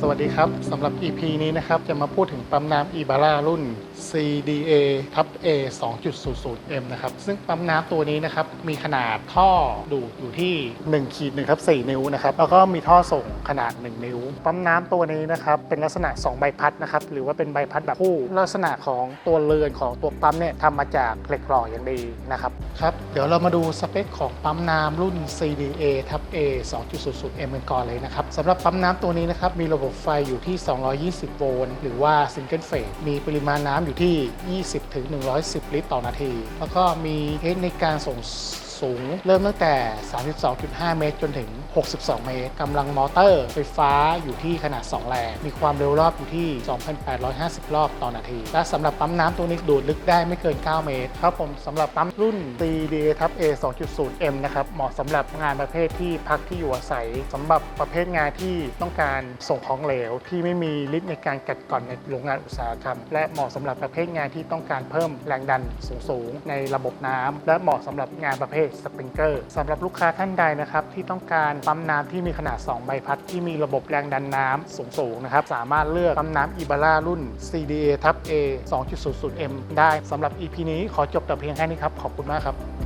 สวัสดีครับสำหรับ EP นี้นะครับ จะมาพูดถึงปั๊มน้ำ e b a r a รุ่น CDA ทับ A 2.00M นะครับ ซึ่งปั๊มน้ำตัวนี้นะครับ มีขนาดท่อดูดอยู่ที่1ขีด1ทับ4นิ้วนะครับ แล้วก็มีท่อส่งขนาด 1 นิ้ว ปั๊มน้ำตัวนี้นะครับ เป็นลักษณะ 2 ใบพัดนะครับ หรือว่าเป็นใบพัดแบบคู่ ลักษณะของตัวเรือนของตัวปั๊มเนี่ยทำมาจากเหล็กหล่ออย่างดีนะครับ ครับ เดี๋ยวเรามาดูสเปคของปั๊มน้ำรุ่น CDA ทับ A 2.00M กันก่อนเลยนะครับสำหรับปั๊มน้ำตัวนี้นะครับมีระบบไฟอยู่ที่ 220 โวลต์ หรือว่าซิงเกิลเฟส มีปริมาณน้ำอยู่ที่ 20ถึง110 ลิตรต่อนาที แล้วก็มีเทคนิคการส่ง สูง เริ่มตั้งแต่ 32.5 เมตร จนถึง 62 เมตรกำลังมอเตอร์ ไฟฟ้าอยู่ที่ขนาด 2 แรง มีความเร็วรอบอยู่ที่ 2,850 รอบต่อนาที และสำหรับปั๊มน้ำตัวนี้ดูดลึกได้ไม่เกิน 9 เมตร ครับผมสำหรับปั๊มรุ่น CDA ทับ A 2.0M นะครับ เหมาะสำหรับงานประเภทที่พักที่อยู่อาศัยสำหรับประเภทงานที่ต้องการส่งของเหลว ที่ไม่มีฤทธิ์ในการกัดกร่อนในโรงงานอุตสาหกรรม และเหมาะสำหรับประเภทงานที่ต้องการเพิ่มแรงดันสูงๆในระบบน้ำและเหมาะสำหรับงานประเภทสปริงเกอร์สำหรับลูกค้าท่านใดนะครับที่ต้องการปั๊มน้ำที่มีขนาด 2 ใบพัด ที่มีระบบแรงดันน้ำสูงๆนะครับสามารถเลือกปั๊มน้ำอีบาร่ารุ่น CDA ทับ A 2.00M ได้สำหรับ EP นี้ขอจบแต่เพียงแค่นี้ครับ ขอบคุณมากครับ